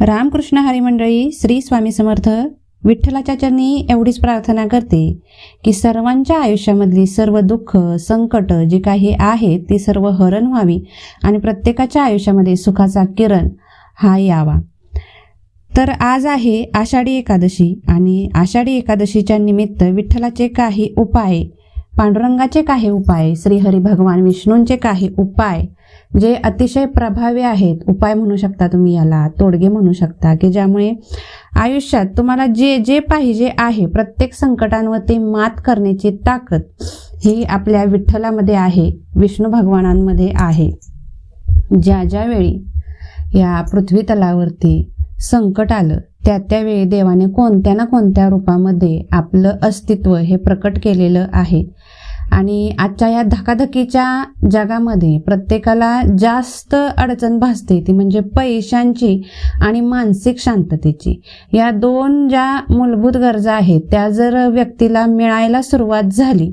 रामकृष्ण हरिमंडळी श्री स्वामी समर्थ विठ्ठलाच्या चरणी एवढीच प्रार्थना करते की सर्वांच्या आयुष्यामधली सर्व दुःख संकट जी काही आहेत ती सर्व हरण व्हावी आणि प्रत्येकाच्या आयुष्यामध्ये सुखाचा किरण हा यावा. तर आज आहे आषाढी एकादशी आणि आषाढी एकादशीच्या निमित्त विठ्ठलाचे काही उपाय पांडुरंगाचे काही उपाय श्रीहरी भगवान विष्णूंचे काही उपाय जे अतिशय प्रभावी आहेत उपाय म्हणू शकता तुम्ही याला तोडगे म्हणू शकता की ज्यामुळे आयुष्यात तुम्हाला जे जे पाहिजे आहे प्रत्येक संकटांवरती मात करण्याची ताकद ही आपल्या विठ्ठलामध्ये आहे विष्णू भगवानांमध्ये आहे. ज्या ज्यावेळी या पृथ्वी तलावरती संकट आलं त्या त्यावेळी देवाने कोणत्या ना कोणत्या रूपामध्ये आपलं अस्तित्व हे प्रकट केलेलं आहे. आणि आजच्या या धकाधकीच्या जगामध्ये प्रत्येकाला जास्त अडचण भासते ती म्हणजे पैशांची आणि मानसिक शांततेची. या दोन ज्या मूलभूत गरजा आहेत त्या जर व्यक्तीला मिळायला सुरुवात झाली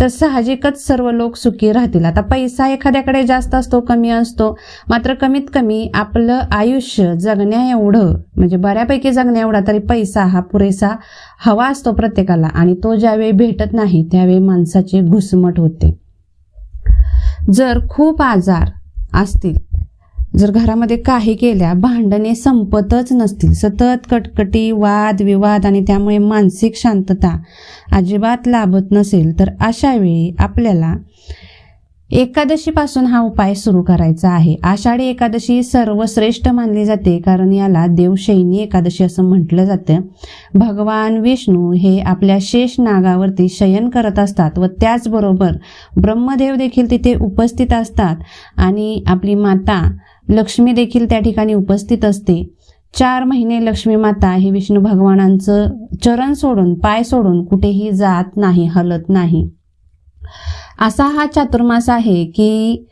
तर साहजिकच सर्व लोक सुखी राहतील. आता पैसा एखाद्याकडे जास्त असतो कमी असतो मात्र कमीत कमी आपलं आयुष्य जगण्या एवढं म्हणजे बऱ्यापैकी जगण्या एवढा तरी पैसा हा पुरेसा हवा असतो प्रत्येकाला आणि तो ज्यावेळी भेटत नाही त्यावेळी माणसाची घुसमट होते. जर खूप आजार असतील जर घरामध्ये काही केल्या भांडणे संपतच नसतील. सतत कटकटी वाद विवाद आणि त्यामुळे मानसिक शांतता अजिबात लाभत नसेल तर अशावेळी आपल्याला एकादशीपासून हा उपाय सुरू करायचा आहे. आषाढी एकादशी सर्वश्रेष्ठ मानली जाते कारण याला देवशैनी एकादशी असं म्हटलं जातं. भगवान विष्णू हे आपल्या शेष नागावरती शयन करत असतात व त्याचबरोबर ब्रह्मदेव देखील तिथे उपस्थित असतात आणि आपली माता लक्ष्मी देखील त्या ठिकाणी उपस्थित असते. चार महिने लक्ष्मी माता हे विष्णू भगवानांचं चरण सोडून पाय सोडून कुठेही जात नाही हलत नाही. असा हा चातुर्मास आहे की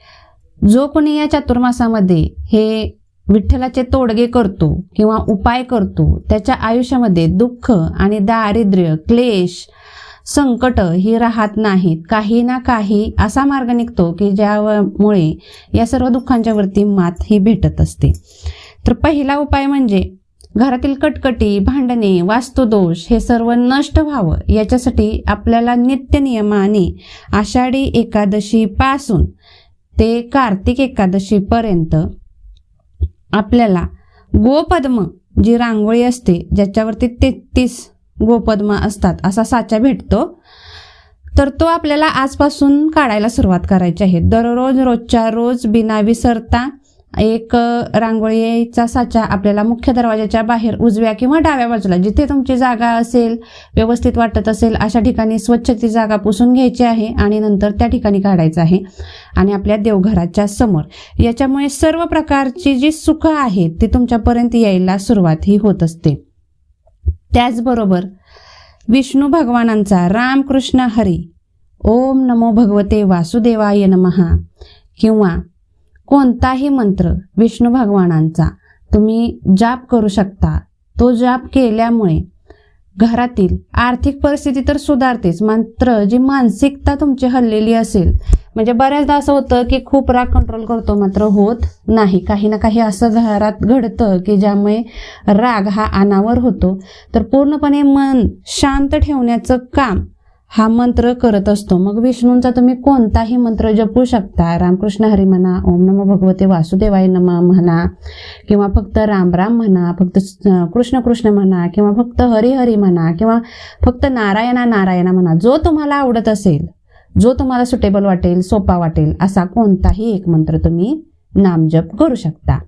जो कोणी या चातुर्मासामध्ये हे विठ्ठलाचे तोडगे करतो किंवा उपाय करतो त्याच्या आयुष्यामध्ये दुःख आणि दारिद्र्य क्लेश संकट ही राहत नाहीत. काही ना काही असा मार्ग निघतो की ज्यामुळे या सर्व दुःखांच्या वरती मात ही भेटत असते. तर पहिला उपाय म्हणजे घरातील कटकटी भांडणे वास्तुदोष हे सर्व नष्ट व्हावं. याच्यासाठी आपल्याला नित्य नियमाने आषाढी एकादशीपासून ते कार्तिक एकादशीपर्यंत आपल्याला गोपद्म जी रांगोळी असते ज्याच्यावरती तेहतीस गोपद्म असतात असा साचा भेटतो. तर तो आपल्याला आजपासून काढायला सुरुवात करायची आहे. दररोज रोजच्या रोज बिना विसरता एक रांगोळीचा साचा आपल्याला मुख्य दरवाजाच्या बाहेर उजव्या किंवा डाव्या बाजूला जिथे तुमची जागा असेल व्यवस्थित वाटत असेल अशा ठिकाणी स्वच्छ ती जागा पुसून घ्यायची आहे आणि नंतर त्या ठिकाणी काढायचं आहे आणि आपल्या देवघराच्या समोर. याच्यामुळे सर्व प्रकारची जी सुखं आहेत ती तुमच्यापर्यंत यायला सुरुवात ही होत असते. त्याचबरोबर विष्णू भगवानांचा रामकृष्ण हरी ओम नमो भगवते वासुदेवाय नमहा किंवा कोणताही मंत्र विष्णू भगवानांचा तुम्ही जाप करू शकता. तो जाप केल्यामुळे घरातील आर्थिक परिस्थिती तर सुधारतेच. मात्र जी मानसिकता तुमची हल्लेली असेल म्हणजे बऱ्याचदा असं होतं की खूप राग कंट्रोल करतो मात्र होत नाही. काही ना काही असं घरात घडतं की ज्यामुळे राग हा अनावर होतो. तर पूर्णपणे मन शांत ठेवण्याचं काम हा मंत्र करत असतो. मग विष्णूंचा तुम्ही कोणताही मंत्र जपू शकता. रामकृष्ण हरी म्हणा ओम नमो भगवते वासुदेवाय नम म्हणा किंवा फक्त राम राम म्हणा फक्त कृष्ण कृष्ण म्हणा किंवा फक्त हरी हरी म्हणा किंवा फक्त नारायणा नारायणा म्हणा जो तुम्हाला आवडत असेल जो तुम्हाला सुटेबल वाटेल सोपा वाटेल असा कोणताही एक मंत्र तुम्ही नामजप करू शकता.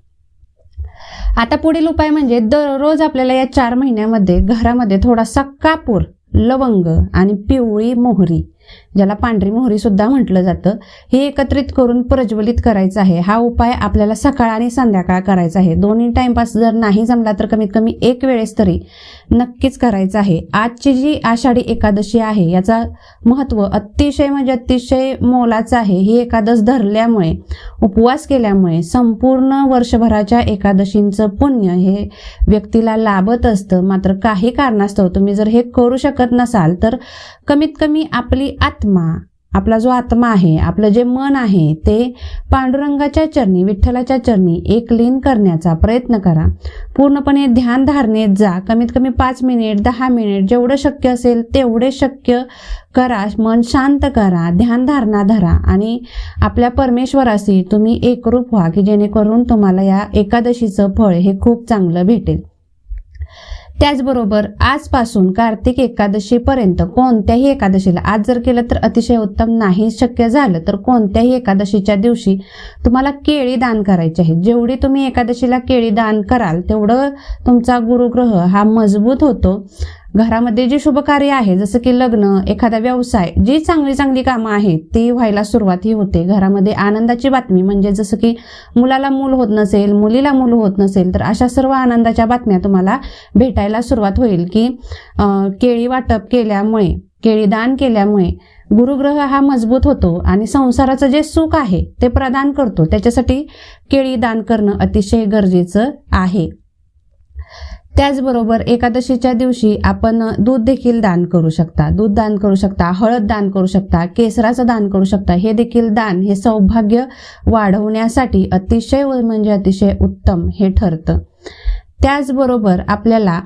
आता पुढील उपाय म्हणजे दररोज आपल्याला या चार महिन्यामध्ये घरामध्ये थोडासा कापूर लवंग आणि पिवळी मोहरी. ज्याला पांढरी मोहरी सुद्धा म्हटलं जातं हे एकत्रित करून प्रज्वलित करायचं आहे. हा उपाय आपल्याला सकाळ आणि संध्याकाळ करायचा आहे. दोन्ही टाइमपास जर नाही जमला तर कमीत कमी एक वेळेस तरी नक्कीच करायचं आहे. आजची जी आषाढी एकादशी आहे याचा महत्त्व अतिशय म्हणजे अतिशय मोलाचं आहे. ही एकादश धरल्यामुळे उपवास केल्यामुळे संपूर्ण वर्षभराच्या एकादशींचं पुण्य हे व्यक्तीला लाभत असतं. मात्र काही कारणास्तव तुम्ही जर हे करू शकत नसाल तर कमीत कमी आपली आत्मा आपला जो आत्मा आहे आपलं जे मन आहे ते पांडुरंगाच्या चरणी विठ्ठलाच्या चरणी एक लीन करण्याचा प्रयत्न करा. पूर्णपणे ध्यान धारणेत जा. कमीत कमी पाच मिनिट दहा मिनिट जेवढं शक्य असेल तेवढे शक्य करा. मन शांत करा ध्यान धारणा धरा आणि आपल्या परमेश्वराशी तुम्ही एकरूप व्हा की जेणेकरून तुम्हाला या एकादशीचं फळ हे खूप चांगलं भेटेल. त्याचबरोबर आजपासून कार्तिक एकादशीपर्यंत कोणत्याही एकादशीला आज जर केलं तर अतिशय उत्तम नाही शक्य झालं तर कोणत्याही एकादशीच्या दिवशी तुम्हाला केळी दान करायची आहे. जेवढी तुम्ही एकादशीला केळी दान कराल तेवढं तुमचा गुरुग्रह हा मजबूत होतो. घरामध्ये जे शुभ कार्य आहे जसं की लग्न एखादा व्यवसाय जी चांगली चांगली कामं आहेत ती व्हायला सुरुवात ही होते. घरामध्ये आनंदाची बातमी म्हणजे जसं की मुलाला मूल होत नसेल मुलीला मूल होत नसेल तर अशा सर्व आनंदाच्या बातम्या तुम्हाला भेटायला सुरुवात होईल की केळी वाटप केल्यामुळे केळी दान केल्यामुळे गुरुग्रह हा मजबूत होतो आणि संसाराचं जे सुख आहे ते प्रदान करतो. त्याच्यासाठी केळी दान करणं अतिशय गरजेचं आहे. त्याचबरोबर एकादशीच्या दिवशी आपण दूध देखील दान करू शकता. दूध दान करू शकता हळद दान करू शकता केसराचं दान करू शकता. हे देखील दान हे सौभाग्य वाढवण्यासाठी अतिशय व- म्हणजे अतिशय उत्तम हे ठरतं. त्याचबरोबर आपल्याला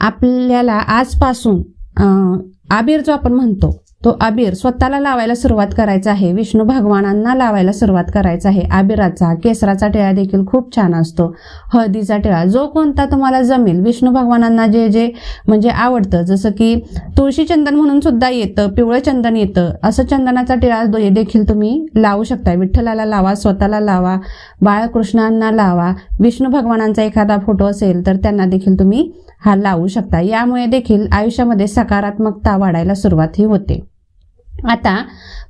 आपल्याला आजपासून अं, आबीर जो आपण म्हणतो तो आबीर स्वतःला लावायला सुरुवात करायचा आहे. विष्णू भगवानांना लावायला सुरुवात करायचा आहे. आबिराचा केसराचा टिळा देखील खूप छान असतो. हळदीचा टिळा जो कोणता तुम्हाला जमेल. विष्णू भगवानांना जे जे म्हणजे आवडतं जसं की तुळशी चंदन म्हणून सुद्धा येतं पिवळं चंदन येतं असं चंदनाचा टिळा देखील तुम्ही लावू शकता विठ्ठलाला लावा स्वतःला लावा बाळकृष्णांना लावा. विष्णू भगवानांचा एखादा फोटो असेल तर त्यांना देखील तुम्ही हा लावू शकता. यामुळे देखील आयुष्यामध्ये सकारात्मकता वाढायला सुरुवात ही होते. आता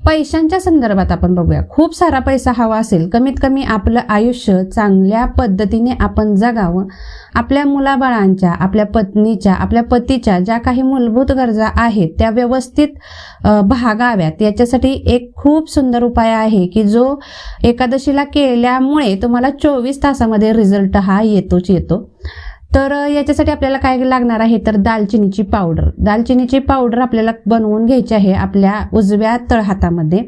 पैशांच्या संदर्भात आपण बघूया. खूप सारा पैसा हवा असेल कमीत कमी आपलं आयुष्य चांगल्या पद्धतीने आपण जगावं. आपल्या मुलाबाळांच्या आपल्या पत्नीच्या आपल्या पतीच्या ज्या काही मूलभूत गरजा आहेत त्या व्यवस्थित भागाव्यात. याच्यासाठी एक खूप सुंदर उपाय आहे की जो एकादशीला केल्यामुळे तुम्हाला चोवीस तासामध्ये रिझल्ट हा येतोच येतो. तर याच्यासाठी आपल्याला काय लागणार आहे? तर दालचिनीची पावडर. दालचिनीची पावडर आपल्याला बनवून घ्यायची आहे आपल्या उजव्या तळहातामध्ये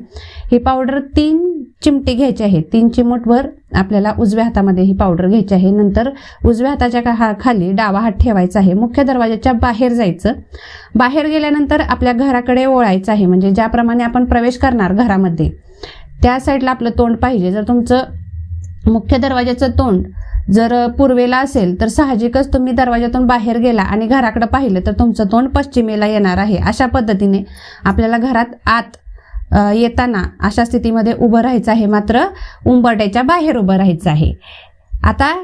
ही पावडर तीन चिमटे घ्यायची आहे. तीन चिमटवर आपल्याला उजव्या हातामध्ये ही पावडर घ्यायची आहे. नंतर उजव्या हाताच्या का- हा- खाली डावा हात ठेवायचा आहे. मुख्य दरवाजाच्या बाहेर जायचं. बाहेर गेल्यानंतर आपल्या घराकडे ओळायचं आहे. म्हणजे ज्याप्रमाणे आपण प्रवेश करणार घरामध्ये त्या साईडला आपलं तोंड पाहिजे. जर तुमचं मुख्य दरवाजाचं तोंड जर पूर्वेला असेल तर साहजिकच तुम्ही दरवाजातून बाहेर गेला आणि घराकडे पाहिलं तर तुमचं तोंड पश्चिमेला येणार आहे. अशा पद्धतीने आपल्याला घरात आत येताना अशा स्थितीमध्ये उभं राहायचं आहे. मात्र उंबरट्याच्या बाहेर उभं राहायचं आहे. आता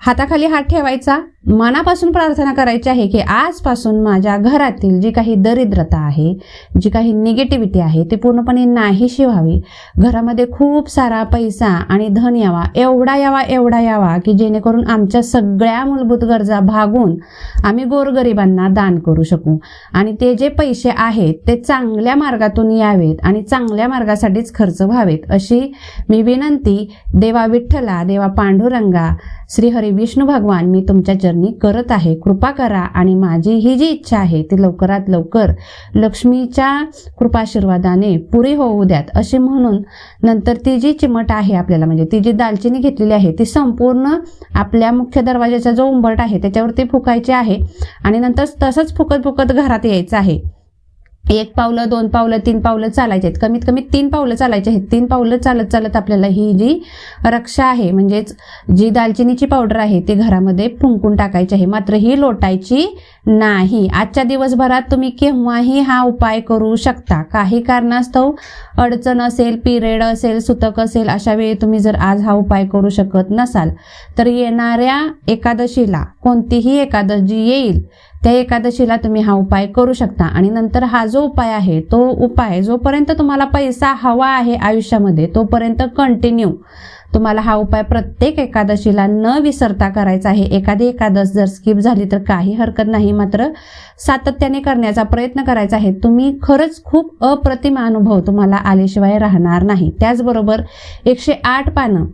हाताखाली हात ठेवायचा मनापासून प्रार्थना करायची आहे की आजपासून माझ्या घरातील जी काही दरिद्रता आहे जी काही निगेटिव्हिटी आहे ती पूर्णपणे नाहीशी व्हावी. घरामध्ये खूप सारा पैसा आणि धन यावा एवढा यावा एवढा यावा की जेणेकरून आमच्या सगळ्या मूलभूत गरजा भागून आम्ही गोरगरिबांना दान करू शकू. आणि ते जे पैसे आहेत ते चांगल्या मार्गातून यावेत आणि चांगल्या मार्गासाठीच खर्च व्हावेत अशी मी विनंती देवा विठ्ठला देवा पांडुरंगा श्रीहरी विष्णू भगवान मी तुमच्या जर्नी करत आहे. कृपा करा आणि माझी ही जी इच्छा आहे ती लवकरात लवकर लक्ष्मीच्या कृपाशीर्वादाने पुरी होऊ द्यात. असे म्हणून नंतर ती जी चिमट आहे आपल्याला म्हणजे ती जी दालचिनी घेतलेली आहे ती संपूर्ण आपल्या मुख्य दरवाजाचा जो उंबरट आहे त्याच्यावरती फुकायची आहे आणि नंतर तसंच फुकत फुकत घरात यायचं आहे. एक पावलं दोन पावलं तीन पावलं चालायचे आहेत. कमीत कमी तीन पावलं चालायचे आहेत. तीन पावलं चालत चालत आपल्याला ही जी रक्षा आहे म्हणजेच जी दालचिनीची पावडर आहे ती घरामध्ये फुंकून टाकायची आहे. मात्र ही लोटायची नाही. आजच्या दिवसभरात तुम्ही केव्हाही हा उपाय करू शकता. काही कारणास्तव अडचण असेल पिरियड असेल सुतक असेल अशा वेळी तुम्ही जर आज हा उपाय करू शकत नसाल तर येणाऱ्या एकादशीला कोणतीही एकादशी येईल त्या एकादशीला तुम्ही हा उपाय करू शकता. आणि नंतर हा जो उपाय आहे तो उपाय जोपर्यंत तुम्हाला पैसा हवा आहे आयुष्यामध्ये तोपर्यंत कंटिन्यू तुम्हाला हा उपाय प्रत्येक एकादशीला न विसरता करायचा आहे. एखादी एकादश जर स्किप झाली तर काही हरकत नाही. मात्र सातत्याने करण्याचा प्रयत्न करायचा आहे. तुम्ही खरंच खूप अप्रतिम अनुभव तुम्हाला आल्याशिवाय राहणार नाही. त्याचबरोबर एकशे आठ पानं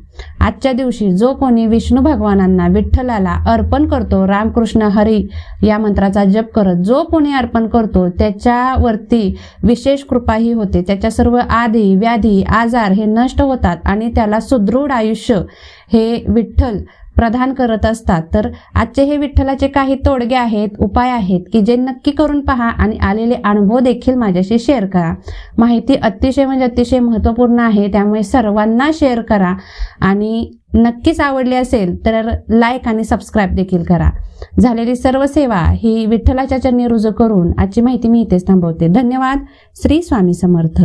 आजच्या दिवशी जो कोणी विष्णू भगवानांना विठ्ठलाला अर्पण करतो रामकृष्ण हरी या मंत्राचा जप करत जो कोणी अर्पण करतो त्याच्यावरती विशेष कृपाही होते. त्याच्या सर्व आधी व्याधी आजार हे नष्ट होतात आणि त्याला सुदृढ आयुष्य हे विठ्ठल प्रदान करत असतात. तर आजचे हे विठ्ठलाचे काही तोडगे आहेत उपाय आहेत की जे नक्की करून पहा आणि आलेले अनुभव देखील माझ्याशी शेअर करा. माहिती अतिशय म्हणजे अतिशय महत्त्वपूर्ण आहे त्यामुळे सर्वांना शेअर करा. आणि नक्कीच आवडली असेल तर लाईक आणि सबस्क्राईब देखील करा. झालेली सर्व सेवा ही विठ्ठलाच्या चरणी रुजू करून आजची माहिती मी इथेच थांबवते. धन्यवाद. श्री स्वामी समर्थ.